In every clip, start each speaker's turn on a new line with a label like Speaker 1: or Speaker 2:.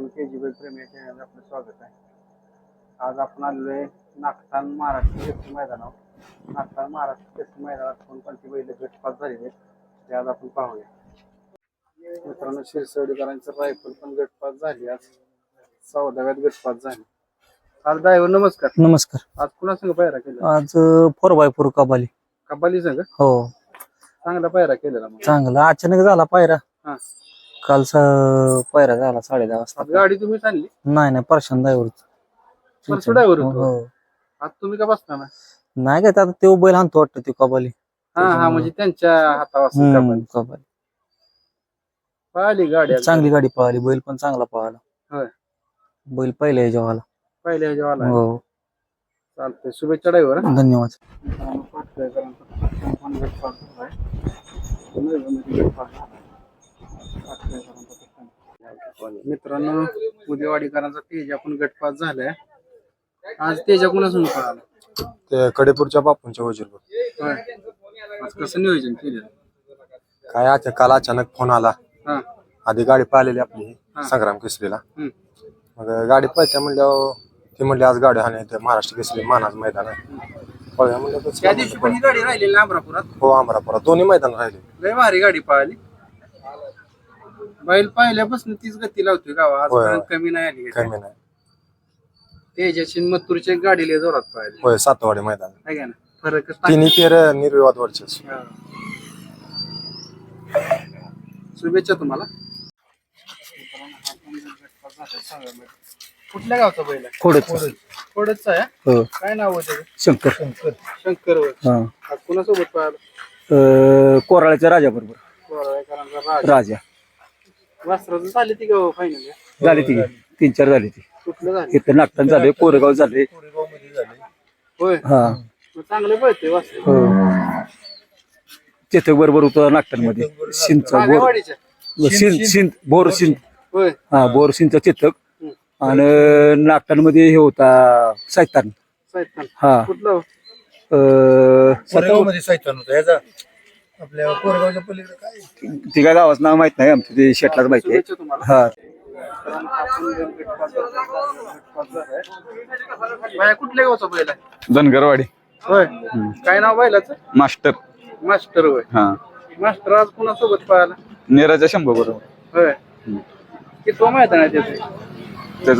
Speaker 1: मित्रांनो के जी बाई प्रेमी या चॅनलला आपलं स्वागत आहे. आज आपण आलेलो आहे नागठाण महाराष्ट्र केसरी मैदानावर. नागठाण महाराष्ट्र केसरी मैदानात कोणकोणती बैल गटपात झालेले आहेत ते आज आपण पाहूया. मित्रांनो शिरसवडीकरांचं रायफल पण गटपात झाली. आज चौदाव्यात गटपात झाली. आज ड्रायव्हर नमस्कार.
Speaker 2: नमस्कार.
Speaker 1: आज कुणा संग पायरा केला
Speaker 2: आज फोर बाय फोर कबाली
Speaker 1: कबाली संग
Speaker 2: हो.
Speaker 1: चांगला पायरा केलेला
Speaker 2: चांगला. अचानक झाला पायरा.
Speaker 1: हा.
Speaker 2: काल स- पायरा झाला साडे दहा वाजता.
Speaker 1: आज गाडी तुम्हीच आणली?
Speaker 2: नाही नाही परशान ड्रायव्हर
Speaker 1: परशु driver होतो?
Speaker 2: हो.
Speaker 1: आज तुम्ही का बसताना
Speaker 2: नाही? काय आता तो बैल आणतो वाटतं ती कबाली
Speaker 1: हा हा म्हणजे त्यांच्या हातावर असेल
Speaker 2: हम्म,
Speaker 1: कबाली पाहिली गाडी.
Speaker 2: चांगली गाडी पळाली बैल पण चांगला पळाला
Speaker 1: होय.
Speaker 2: बैल पहिल्या जेव्हाला
Speaker 1: पहिल्या ह्याच्या आला
Speaker 2: हो.
Speaker 1: चालतंय शुभेच्छा ड्रायव्हर
Speaker 2: धन्यवाद.
Speaker 1: मित्रांनो उद्यावाडीकरांचा तेजा पण गटपात झालाय. आज तेजा पळाला?
Speaker 3: ते कडेपूरच्या बापूंच्या वजीरवर
Speaker 1: होय. आज कसं नियोजन केलं
Speaker 3: काय आता काल अचानक फोन आला.
Speaker 1: हा.
Speaker 3: आधी गाडी पाहिलेली आपली
Speaker 1: हा.
Speaker 3: संग्राम केसरीला. मग गाडी पळत्या म्हणल्यावर ते म्हणले आज गाडी हाणे ते महाराष्ट्र केसरी मानाज मैदान आहे. पळ्या म्हणलं
Speaker 1: ही गाडी राहिलेली अमरापुरात?
Speaker 3: हो अमरापुरात. दोन्ही मैदान राहिले.
Speaker 1: लय भारी गाडी पळाली. बैल पाहिल्यापासून तीच गती लावतोय गावा. आजपर्यंत कमी नाही आली.
Speaker 3: कमी नाही.
Speaker 1: मत्तूरची गाडी लय जोरात
Speaker 3: होय सातवाडी मैदान.
Speaker 1: आहे का ना फरकच
Speaker 3: तिन्ही पेर निर्विवाद वरचेच
Speaker 1: हा. शुभेच्छा तुम्हाला. कुठल्या गावचा बैल आहे?
Speaker 2: खोडच.
Speaker 1: कोडतचा आहे?
Speaker 2: हो.
Speaker 1: काय नाव होतं त्याचं?
Speaker 2: शंकर.
Speaker 1: शंकर. होय.
Speaker 2: हा.
Speaker 1: आज कुणासोबत पाहिलं
Speaker 2: अं, कोराळ्याच्या राजा? बरोबर
Speaker 1: राजा. वासराचं झाली ती गाव फायनल
Speaker 2: झाली ती. तीन चार झाली ती.
Speaker 1: कुठलं झाली?
Speaker 2: इथं नागठाण झाले कोरेगाव झाले.
Speaker 1: होय.
Speaker 2: हा.
Speaker 1: मग चांगलं पळते वासर.
Speaker 2: हो. चेतक बरोबर होतं नागठाणमध्ये शिंदचा बोर.
Speaker 1: रागेवाडीच्या
Speaker 2: शिंद शिंद बोर
Speaker 1: होय.
Speaker 2: हा बोर शिंदचा चेतक. आणि नागठाणमध्ये हे होता सायतान
Speaker 1: सैतान.
Speaker 2: हा.
Speaker 1: कुठलं हो?
Speaker 4: कोरेगावमध्ये होता ह्याचा. आपल्या कोरेगावच्या पलीकडे काय?
Speaker 2: ती काय गावाचं नाव माहीत नाही आमचं ते शेटलाच माहिती आहे. हा.
Speaker 1: बाया कुठल्या गावचा बैल आहे?
Speaker 5: धनगरवाडी.
Speaker 1: होय. काय नाव बैलाचं?
Speaker 5: मास्टर.
Speaker 1: मास्टर होय.
Speaker 5: हा.
Speaker 1: मास्टर आज कुणासोबत पाहायला
Speaker 5: नेराच्या शंभर बरोबर.
Speaker 1: होय. किती मैदान आहे त्याचे?
Speaker 5: त्याच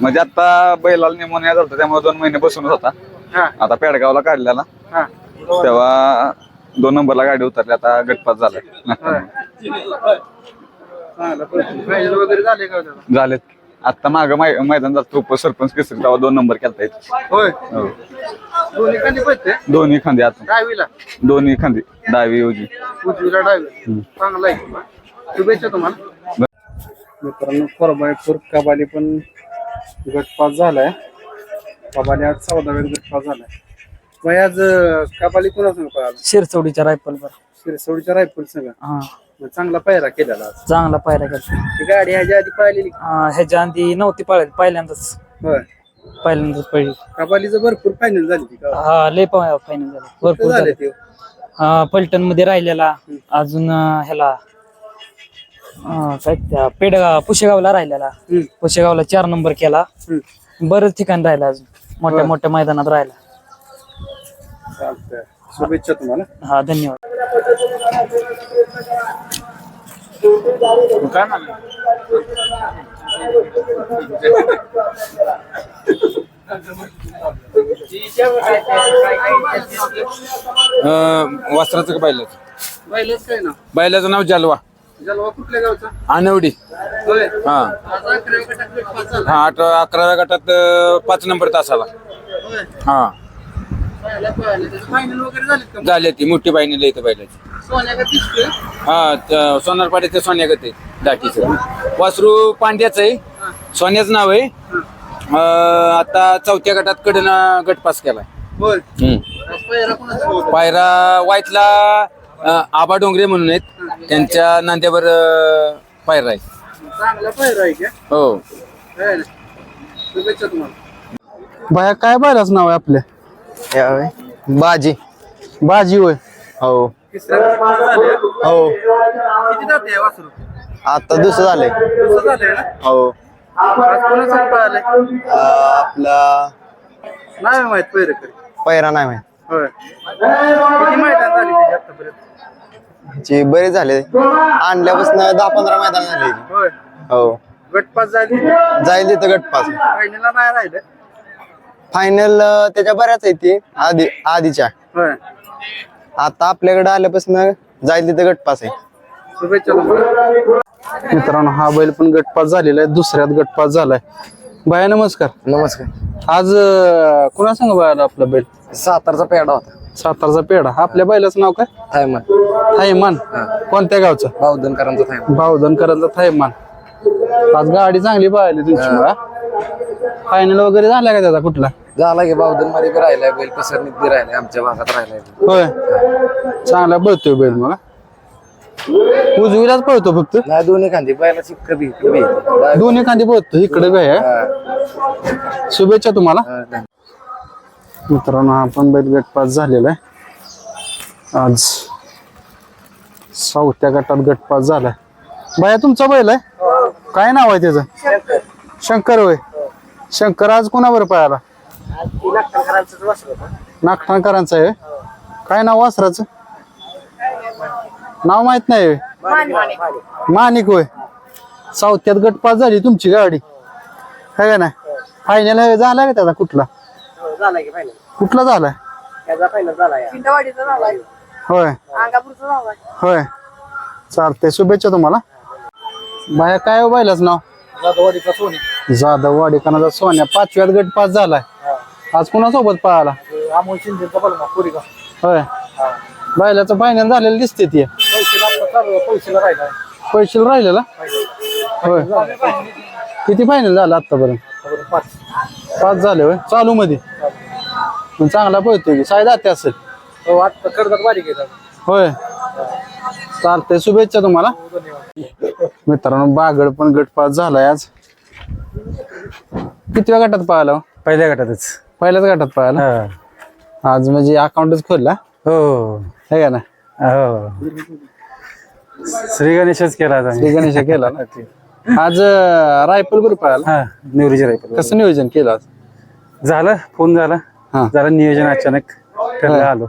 Speaker 5: म्हणजे आता बैलाला निमोनिया झालता त्यामुळे दोन महिने बसूनच होता.
Speaker 1: हा.
Speaker 5: आता पेडगावला काढलेला.
Speaker 1: हा.
Speaker 5: तेव्हा दोन नंबरला गाडी उतरली आता गटपात झाला
Speaker 1: फायनल वगैरे झाले का.
Speaker 5: झालेत आता माग मैदान झालं उप सरपंच केसरी तेव्हा दोन नंबर केलता येत
Speaker 1: होय.
Speaker 5: हो.
Speaker 1: दोन्ही पळते
Speaker 5: दोन्ही खांदे आता.
Speaker 1: डावीला
Speaker 5: दोन्ही खांदे. डावी उजवी.
Speaker 1: उजवीला डावी चांगला आहे. शुभेच्छा तुम्हाला. मित्रांनो फोर कबाली पण गटपास झालाय. कबाली आज चौदाव्यात गटपास झालाय. मग आज अं, कबाली कोणासंग पळाला
Speaker 2: शिरचवडीच्या रायफल बर
Speaker 1: शिरसवडीच्या रायफल संग
Speaker 2: हा.
Speaker 1: मग चांगला पायरा केलेला आज.
Speaker 2: चांगला पायरा केला
Speaker 1: ही गाडी ह्याच्या आधी पाहिलेली
Speaker 2: ह्याच्या आधी नव्हती पळाली पहिल्यांदाच.
Speaker 1: होय.
Speaker 2: पहिल्यांदाच पळली.
Speaker 1: कबालीचं भरपूर फायनल झाली ती का?
Speaker 2: हा लय फायनल झालं. भरपूर
Speaker 1: झाले
Speaker 2: झालं.
Speaker 1: ते?
Speaker 2: पलटणमध्ये राहिलेला. अजून अं, ह्याला अं, काय त्या पेडगाव पुशेगावला राहिलेला. पुशेगावला चार नंबर केला. बरेच ठिकाणी राहिला अजून. मोठ्या मोठ्या मैदानात राहिला.
Speaker 1: चालतंय. शुभेच्छा तुम्हाला.
Speaker 2: हा धन्यवाद.
Speaker 1: काय म्हणा
Speaker 6: वस्त्राचं का बैलाचं?
Speaker 1: बैलच काय ना
Speaker 6: बैलाचं नाव जालवा.
Speaker 1: जलवा कुठल्या गावचा?
Speaker 6: आनवडी.
Speaker 1: होय.
Speaker 6: हा.
Speaker 1: आज अकराव्या गटात गटपास झाला.
Speaker 6: हा आठ अकराव्या गटात अं, पाच नंबर तासाला.
Speaker 1: होय.
Speaker 6: हा.
Speaker 1: फायनल वगैरे झाले का?
Speaker 6: झाली ती मोठी बाईने इथं बैलाची.
Speaker 1: सोन्याला दिसतोय.
Speaker 6: हा त- सोनारपाड्याचं सोन्यागत आहे दाटीचं. वासरू पांड्याचं आहे. सोन्याचं नाव आहे. अं, आता चौथ्या गटात कडनं गट पास केलाय.
Speaker 1: होय.
Speaker 6: हम्म.
Speaker 1: आज पायरा कोणाचा?
Speaker 6: पायरा वाईटला अं, आबा डोंगरे म्हणून आहेत. त्यांच्या नांद्यावर अं, पायरा आहे.
Speaker 1: चांगला पायरा आहे का?
Speaker 6: हो.
Speaker 1: है ना? शुभेच्छा तुम्हाला. बाया काय बायलाच नाव आहे आपल्या
Speaker 4: बाजी
Speaker 1: बाजी होय.
Speaker 4: हो. हो.
Speaker 7: आता दुसरं झालंय. हो.
Speaker 1: आज कोणाचं पळालंय?
Speaker 7: आपला
Speaker 1: नाही माहीत
Speaker 7: पैरा नाही माहीत.
Speaker 1: होय. किती मैदान झाली
Speaker 7: आणल्यापासून दहा पंधरा मैदान झाले.
Speaker 1: होय.
Speaker 7: हो.
Speaker 1: गटपास झाली
Speaker 7: जाईल तिथं गटपास.
Speaker 1: नाही राहिलं.
Speaker 7: फायनल त्याच्या बऱ्याच आहेत ती आधी आधीच्या.
Speaker 1: होय.
Speaker 7: आता आपल्याकडे आल्यापासून जाईल तिथं गटपास आहे.
Speaker 1: शुभेच्छा तुम्हाला. मित्रांनो हा बैल पण गटपास झालेला आहे दुसऱ्यात गटपास झालाय. बाया नमस्कार.
Speaker 7: नमस्कार.
Speaker 1: आज अं, कुणा सांग बाळाला आपला बैल?
Speaker 7: सातारचा पेडा होता.
Speaker 1: सातारचा पेढा. आपल्या बैलाचं नाव काय?
Speaker 7: थायमान.
Speaker 1: थायमान. कोणत्या गावचं?
Speaker 7: बावधनकरांचा थायमान.
Speaker 1: भावधनकरांचा थायमान. आज गाडी चांगली पाहिली तुमची फायनल वगैरे झाला का त्याचा कुठला?
Speaker 7: झाला की बावधनमध्ये बी राहिलाय बैल पसरणीत बी राहिलाय आमच्या भागात राहिलाय
Speaker 1: होय. चांगला पळतोय बैल मला उजवीलाच पळतो फक्त?
Speaker 7: नाही दोन्ही खांदी बैला शिक्क बी इकडे बी येते.
Speaker 1: दोन्ही खांदी पळतो इकडे बी आहे शुभेच्छा तुम्हाला.
Speaker 7: हा, धन्यवाद.
Speaker 1: मित्रांनो हा पण बैल गटपास झालेला आहे. आज चौथ्या गटात गटपास झालाय. बाया तुमचा बैल आहे? काय नाव आहे त्याचं? शंकर होय. शंकर आज कोणावर पळाला? नागठाणकरांचं आहे काय नाव वासराचं? नाव माहीत नाही होय? माणिक होय. चौथ्यात गटपास झाली तुमची गाडी. काय ना फायनल झाला का त्याचा कुठला? कुठला
Speaker 4: झाला?
Speaker 1: होय. होय. चालते शुभेच्छा तुम्हाला. बाया काय हो नाव?
Speaker 5: सोनी.
Speaker 1: जाधव वाडीकरांचा सोन्या पाचव्यात गट पास झालाय. आज कुणासोबत पळाला
Speaker 5: अमोल शिंदेचा
Speaker 1: होय. बैलाचं फायनल झालेलं दिसते ती.
Speaker 5: पैसेला राहिला
Speaker 1: पैसे राहिलेला? होय. किती फायनल झालं आतापर्यंत?
Speaker 5: पाच.
Speaker 1: पाच झाले होय. चालू मध्ये. मग चांगला पळतोय की. साय जाते असेल.
Speaker 5: हो आता कर्जात
Speaker 1: होय. चालतंय. शुभेच्छा तुम्हाला. मित्रांनो बागड पण गटपास झालाय आज. कितव्या गटात पाहिला? हो?
Speaker 8: पहिल्या गटातच.
Speaker 1: पहिल्याच गटात पाहिला? आज म्हणजे अकाउंटच खोलला?
Speaker 8: हो.
Speaker 1: है का ना?
Speaker 8: हो. श्री गणेशच केला
Speaker 1: श्री गणेश केला ना? आज रायफल बरोबर पाहिला.
Speaker 8: हा निवृजी रायपूर
Speaker 1: कसं नियोजन केलं आज?
Speaker 8: झालं फोन झाला.
Speaker 1: हा.
Speaker 8: झालं नियोजन अचानक. ठरलं आलो.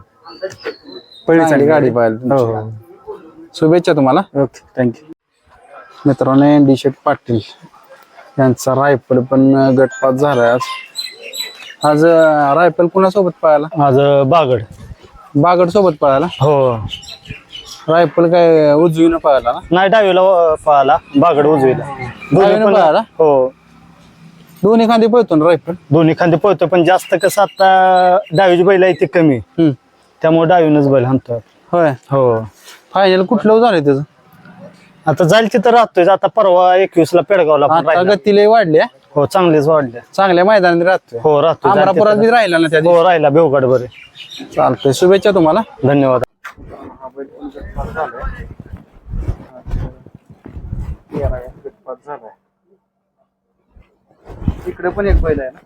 Speaker 8: पहिली
Speaker 1: चांगली गाडी पाहिली
Speaker 8: हो
Speaker 1: तुमची. शुभेच्छा तुम्हाला.
Speaker 8: हो ओके थँक्यू
Speaker 1: मित्रांनो एन शेट पाटील. यांचा रायफल पण गटपात झालाय आज. आज रायफल कुणासोबत पळाला?
Speaker 8: आज बागड.
Speaker 1: बागड सोबत पळाला?
Speaker 8: हो.
Speaker 1: रायफल काय उजवीनं पळाला ना?
Speaker 8: नाही डावीला पळाला. बागड उजवीला.
Speaker 1: डावीनं पळाला?
Speaker 8: हो.
Speaker 1: दोन्ही खांदी पळतो ना रायफल?
Speaker 8: दोन्ही खांदे पळतो पण जास्त कसं आता डावीची बैल आहे ते कमी.
Speaker 1: हम्म.
Speaker 8: त्यामुळे डावीनच बैल हाणतो
Speaker 1: होय.
Speaker 8: हो.
Speaker 1: फायनल कुठलं झालंय त्याचं?
Speaker 8: आता जाईल तिथं राहतोय आता परवा एकवीस ला पेडगावला पण
Speaker 1: आता
Speaker 8: राहिला.
Speaker 1: गती लय वाढली हा.
Speaker 8: हो चांगलेच वाढले
Speaker 1: चांगल्या मैदानात राहतोय.
Speaker 8: हो राहतोय
Speaker 1: अमरापुरात बी राहिला ना त्या.
Speaker 8: हो राहिला बेवगड बरे.
Speaker 1: चालतंय शुभेच्छा तुम्हाला.
Speaker 8: धन्यवाद.
Speaker 1: इकडे पण एक बैल आहे ना?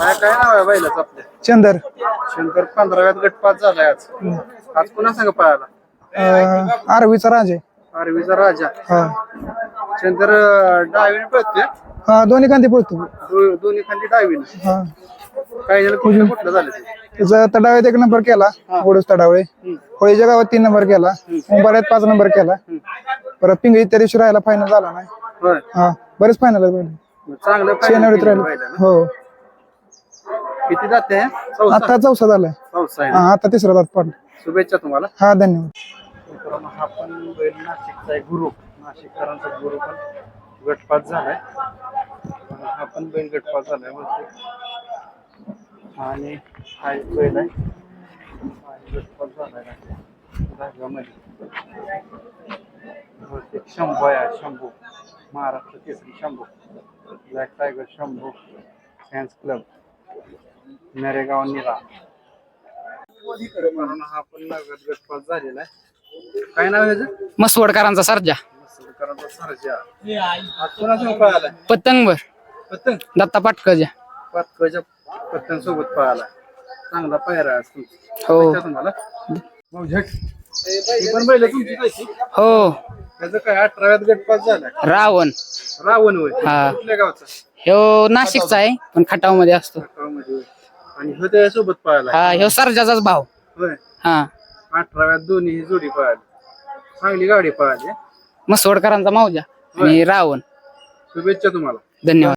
Speaker 1: काय नाव आहे बैलाच आपल्या
Speaker 5: चंदर.
Speaker 1: शंकर पंधराव्यात गटपात झालाय आज. आज पुन्हा सांग पळाला?
Speaker 5: आरवीचा राजे
Speaker 1: अरवीचा राजा.
Speaker 5: हा.
Speaker 1: शंकर डावीने पळतोय?
Speaker 5: हा दोन्ही कांदे पळतो.
Speaker 1: दो- दोन्ही खांदी डावीने.
Speaker 5: हा.
Speaker 1: काही जण कुठलं कुठलं झालं ते?
Speaker 5: त्याचा तडावेत एक नंबर केला ओडूस तडावळे होळीच्या गावात तीन नंबर केला मुंबईत पाच नंबर केला. परत पिंगळी त्या दिवशी राहायला फायनल झाला नाही.
Speaker 1: होय.
Speaker 5: हा बरेच फायनल.
Speaker 1: चांगलं final केलं
Speaker 5: राहिले.
Speaker 1: बैलानं.
Speaker 5: हो.
Speaker 1: किती जाते? चौथा
Speaker 5: आता चौसा झालाय.
Speaker 1: चौथा आहे.
Speaker 5: हा आता तिसरा जात पडला.
Speaker 1: शुभेच्छा तुम्हाला.
Speaker 5: हा धन्यवाद.
Speaker 1: मित्रांनो हा पण बैल नाशिकचा आहे गुरु. नाशिककरांचा गुरु पण गटपात झालाय. आणि हा पण बैल गटपात झालाय बहुतेक आणि हा एक बैल आहे. हा एक गटपात झालाय शंभू आहे Shambhu. Maharashtra Kesari Shambhu. Black tiger Shambhu. Fans club Naregaon Nira हा पण नगद गटपात झालेला आहे. काय नाव आहे?
Speaker 9: मसवडकरांचा सर्जा.
Speaker 1: मासुरकरांचा सरजा. आज कोणासोबत पळाला
Speaker 9: पतंगवर.
Speaker 1: पतंग?
Speaker 9: दत्ता पाटकरच्या.
Speaker 1: पातकाच्या पतंग सोबत पळाला. चांगला पायरा आहे आज तुमचा.
Speaker 9: हो.
Speaker 1: तुम्हाला? झट. ही पण बैल तुमची कशी
Speaker 9: हो.
Speaker 1: त्याचं काय अठराव्यात गटपास झाला
Speaker 9: रावण.
Speaker 1: रावण होय.
Speaker 9: हा.
Speaker 1: कुठल्या गावचा?
Speaker 9: ह्यो नाशिकचा आहे पण खटावमध्ये असतो.
Speaker 1: गावामध्ये होय. आणि ह्यो त्याच्यासोबत पळाला.
Speaker 9: हा ह्यो सरजाचाच भाव
Speaker 1: होय.
Speaker 9: हा.
Speaker 1: अठराव्यात दोन्ही ही जोडी पळाली. चांगली गाडी पळाली.
Speaker 9: मसवडकरांचा मावजा आणि रावण.
Speaker 1: शुभेच्छा तुम्हाला.
Speaker 9: धन्यवाद.